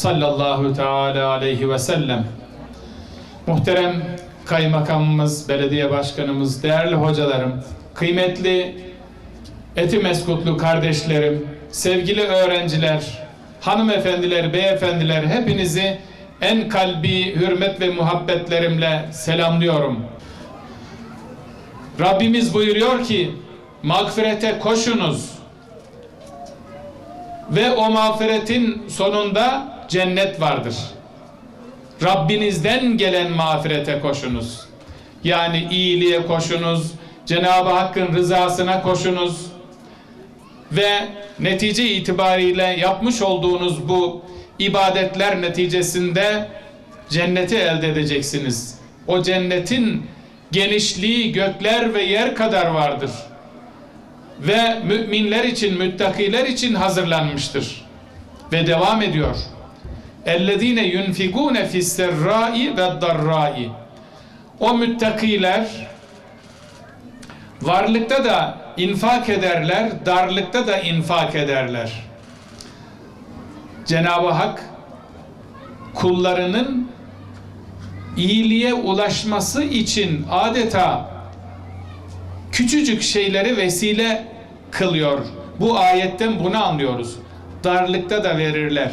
sallallahu teala aleyhi ve sellem. Muhterem kaymakamımız, belediye başkanımız, değerli hocalarım, kıymetli Etimeskutlu kardeşlerim, sevgili öğrenciler, hanımefendiler, beyefendiler hepinizi en kalbi hürmet ve muhabbetlerimle selamlıyorum. Rabbimiz buyuruyor ki mağfirete koşunuz ve o mağfiretin sonunda cennet vardır. Rabbinizden gelen mağfirete koşunuz. Yani iyiliğe koşunuz, Cenab-ı Hakk'ın rızasına koşunuz ve netice itibariyle yapmış olduğunuz bu ibadetler neticesinde cenneti elde edeceksiniz. O cennetin genişliği gökler ve yer kadar vardır. Ve müminler için, müttakiler için hazırlanmıştır. Ve devam ediyor. اَلَّذ۪ينَ يُنْفِقُونَ فِي السَّرَّاءِ وَالضَّرَّاءِ O müttakiler varlıkta da infak ederler, darlıkta da infak ederler. Cenab-ı Hak kullarının iyiliğe ulaşması için adeta küçücük şeyleri vesile kılıyor. Bu ayetten bunu anlıyoruz. Darlıkta da verirler.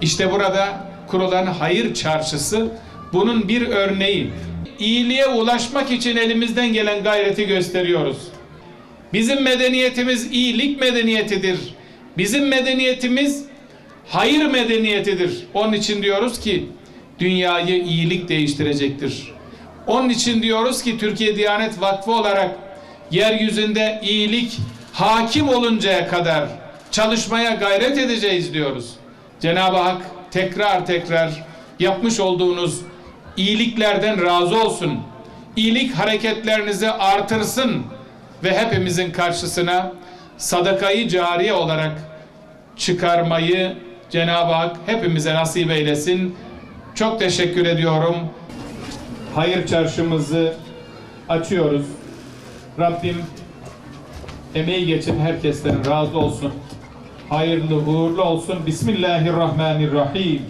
İşte burada kurulan hayır çarşısı bunun bir örneği. İyiliğe ulaşmak için elimizden gelen gayreti gösteriyoruz. Bizim medeniyetimiz iyilik medeniyetidir. Bizim medeniyetimiz hayır medeniyetidir. Onun için diyoruz ki dünyayı iyilik değiştirecektir. Onun için diyoruz ki Türkiye Diyanet Vakfı olarak yeryüzünde iyilik hakim oluncaya kadar çalışmaya gayret edeceğiz diyoruz. Cenab-ı Hak tekrar tekrar yapmış olduğunuz iyiliklerden razı olsun. İyilik hareketlerinizi artırsın ve hepimizin karşısına sadakayı cariye olarak çıkarmayı Cenab-ı Hak hepimize nasip eylesin. Çok teşekkür ediyorum. Hayır çarşımızı açıyoruz. Rabbim emeği geçen herkesten razı olsun. Hayırlı uğurlu olsun. Bismillahirrahmanirrahim.